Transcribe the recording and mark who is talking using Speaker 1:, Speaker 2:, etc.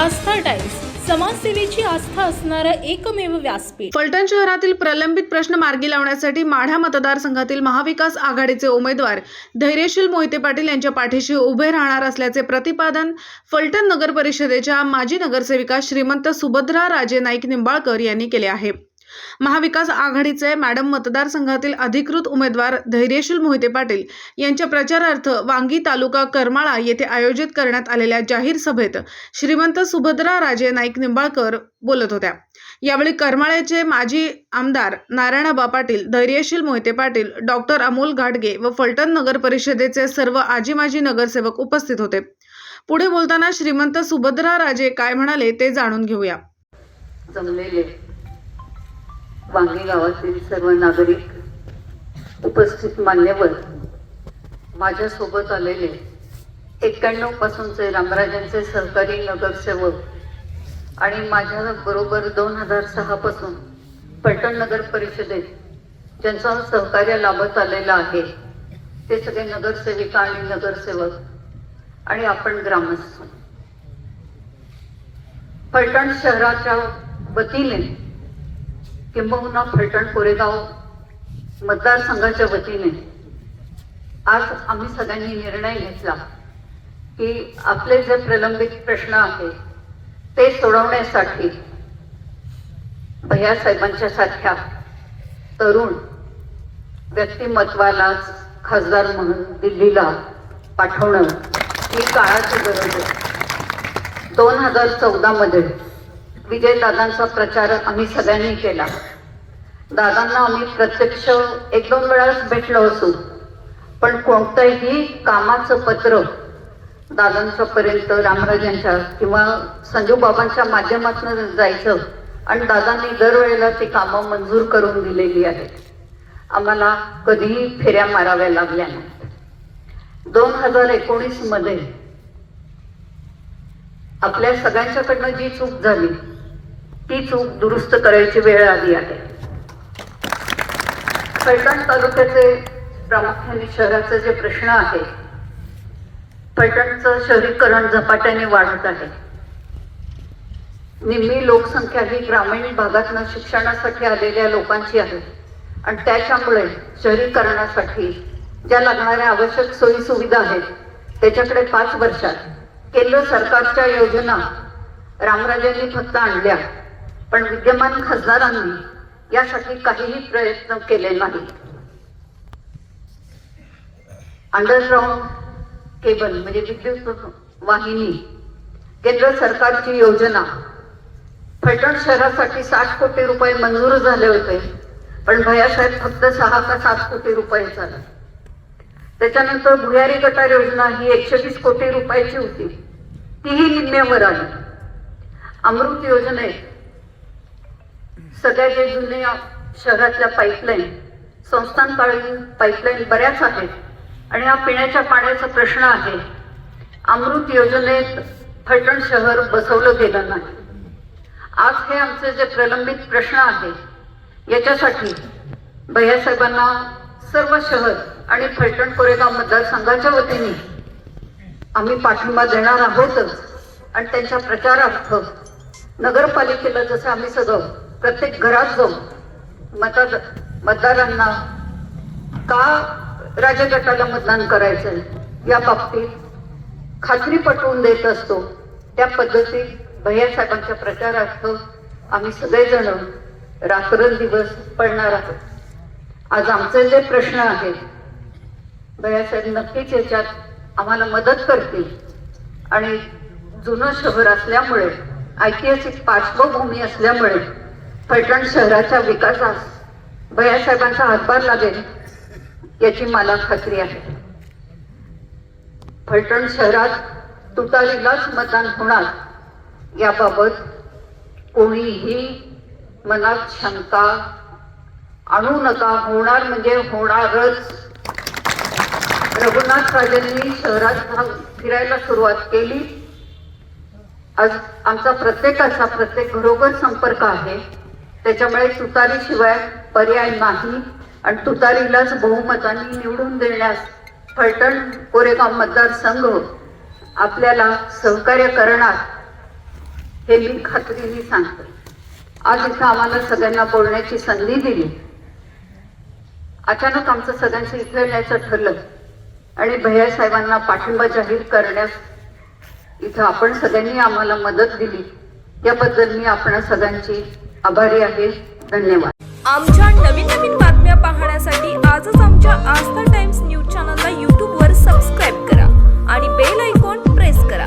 Speaker 1: आस्था times. समाजसेवेची आस्था असणारं एकमेव व्यासपीठ.
Speaker 2: फलटण शहरातील प्रलंबित प्रश्न मार्गी लावण्यासाठी माढा मतदारसंघातील महाविकास आघाडीचे उमेदवार धैर्यशील मोहिते पाटील यांच्या पाठीशी उभे राहणार असल्याचे प्रतिपादन फलटण नगर परिषदेच्या माजी नगरसेविका श्रीमंत सुभद्रा राजे नाईक निंबाळकर यांनी केले आहे. महाविकास आघाडीचे मॅडम मतदारसंघातील अधिकृत उमेदवार धैर्यशील मोहिते पाटील यांच्या प्रचारार्थ वांगी तालुका करमाळा येथे आयोजित करण्यात आलेल्या जाहीर सभेत श्रीमंत सुभद्रा राजे नाईक निंबाळकर बोलत होत्या. यावेळी करमाळ्याचे माजी आमदार नारायणबा पाटील धैर्यशील मोहिते पाटील डॉक्टर अमोल घाटगे व फलटण नगर परिषदेचे सर्व आजी माजी नगरसेवक उपस्थित होते. पुढे बोलताना श्रीमंत सुभद्रा राजे काय म्हणाले ते जाणून घेऊया.
Speaker 3: जमलेले वांगी गावातील सर्व नागरिक उपस्थित मान्यवर माझ्यासोबत आलेले एक्क्याण्णव पासूनचे रामराजांचे सहकारी नगरसेवक आणि माझ्या बरोबर दोन हजार सहा पासून पलटण नगर परिषदेत ज्यांचा सहकार्य लाभत आलेला आहे ते सगळे नगरसेविका आणि नगरसेवक आणि आपण ग्रामस्थ. पलटण शहराच्या वतीने किंबहुना फलटण कोरेगाव मतदारसंघाच्या वतीने आज आम्ही सगळ्यांनी निर्णय घेतला की आपले जे प्रलंबित प्रश्न आहेत ते सोडवण्यासाठी भैयासाहेबांच्या सारख्या तरुण व्यक्तिमत्वाला खासदार म्हणून दिल्लीला पाठवणं ही काळाची गरज आहे. दोन हजार चौदामध्ये विजयदादांचा प्रचार आम्ही सगळ्यांनी केला. दादांना आम्ही प्रत्यक्ष एक दोन वेळाच भेटलो असू पण कोणतंही कामाचं पत्र दादांच्या पर्यंत रामराजांच्या किंवा संजू बाबांच्या माध्यमातून जायचं आणि दादांनी दरवेळेला ती कामं मंजूर करून दिलेली आहेत. आम्हाला कधीही फेऱ्या माराव्या लागल्या नाही दोन हजार एकोणीसमध्ये आपल्या सगळ्यांच्याकडनं जी चूक झाली ती चूक दुरुस्त करायची वेळ आली आहे. फलटण तालुक्याचे प्रामुख्याने शहराचे जे प्रश्न आहे फलटणचं शहरीकरण झपाट्याने वाढत आहे. निम्मी लोकसंख्या ही ग्रामीण भागातनं शिक्षणासाठी आलेल्या लोकांची आहे. आणि त्याच्यामुळे शहरीकरणासाठी ज्या लागणाऱ्या आवश्यक सोयी सुविधा आहेत त्याच्याकडे पाच वर्षात केंद्र सरकारच्या योजना रामराजांनी फक्त आणल्या. पण विद्यमान खासदारांनी यासाठी काहीही प्रयत्न केले नाही अंडरग्राऊंड केबल म्हणजे विद्युत वाहिनी केंद्र सरकारची योजना. फलटण शहरासाठी साठ कोटी रुपये मंजूर झाले होते पण भयासाहेब फक्त सहा का सात कोटी रुपये झाले. त्याच्यानंतर भुयारी गटार योजना ही एकशे वीस कोटी रुपयाची होती. तीही निम्म्यावर आली. अमृत योजनेत सगळ्या जे जुन्या शहरातल्या पाईपलाईन संस्थानकालीन पाईपलाईन बऱ्याच आहेत. आणि हा पिण्याच्या पाण्याचा प्रश्न आहे. अमृत योजनेत फलटण शहर बसवलं गेलं नाही. आज हे आमचे जे प्रलंबित प्रश्न आहे याच्यासाठी भैयासाहेबांना सर्व शहर आणि फलटण कोरेगाव मतदारसंघाच्या वतीने आम्ही पाठिंबा देणार आहोतच. आणि त्यांच्या प्रचारार्थ नगरपालिकेला जसं आम्ही सगळं प्रत्येक घरात जाऊन मतदार मतदारांना का राजगटाला मतदान करायचं या बाबतीत खात्री पटवून देत असतो. त्या पद्धतीत भैयासाहेबांच्या प्रचारार्थ आम्ही सगळेजण रात्रंदिवस पडणार आहोत. आज आमचे जे प्रश्न आहेत भैयासाहेब नक्कीच याच्यात आम्हाला मदत करतील. आणि जुनं शहर असल्यामुळे ऐतिहासिक पार्श्वभूमी असल्यामुळे फलटण शहराच्या विकासास भैयासाहेबांचा हातभार लागेल याची मला खात्री आहे. फलटण शहरात तुतारीलाच मतदान होणार याबाबत कोणीही मनात शंका आणू नका. होणार म्हणजे होणारच. रघुनाथ राजेंनी शहरात फिरायला सुरुवात केली. आज आमचा प्रत्येकाचा प्रत्येक घरोघर संपर्क आहे. त्याच्यामुळे तुतारीशिवाय पर्याय नाही. आणि तुतारीलाच बहुमतांनी निवडून देण्यास फलटण कोरेगाव मतदारसंघ आपल्याला सहकार्य करणार हे मी खात्रीने सांगते. आज इथं आम्हाला सगळ्यांना बोलण्याची संधी दिली. अचानक आमचं सगळ्यांशी इथं येण्याचं ठरलं. आणि भैया साहेबांना पाठिंबा जाहीर करण्यास इथं आपण सगळ्यांनी आम्हाला मदत दिली. याबद्दल मी आपण सगळ्यांची आभारी आहे. धन्यवाद.
Speaker 4: आमच्या नवीन नवीन बातम्या पाहण्यासाठी आजच आमच्या आस्था टाइम्स न्यूज चॅनलला यूट्यूबवर सबस्क्राईब करा आणि बेल आयकॉन प्रेस करा.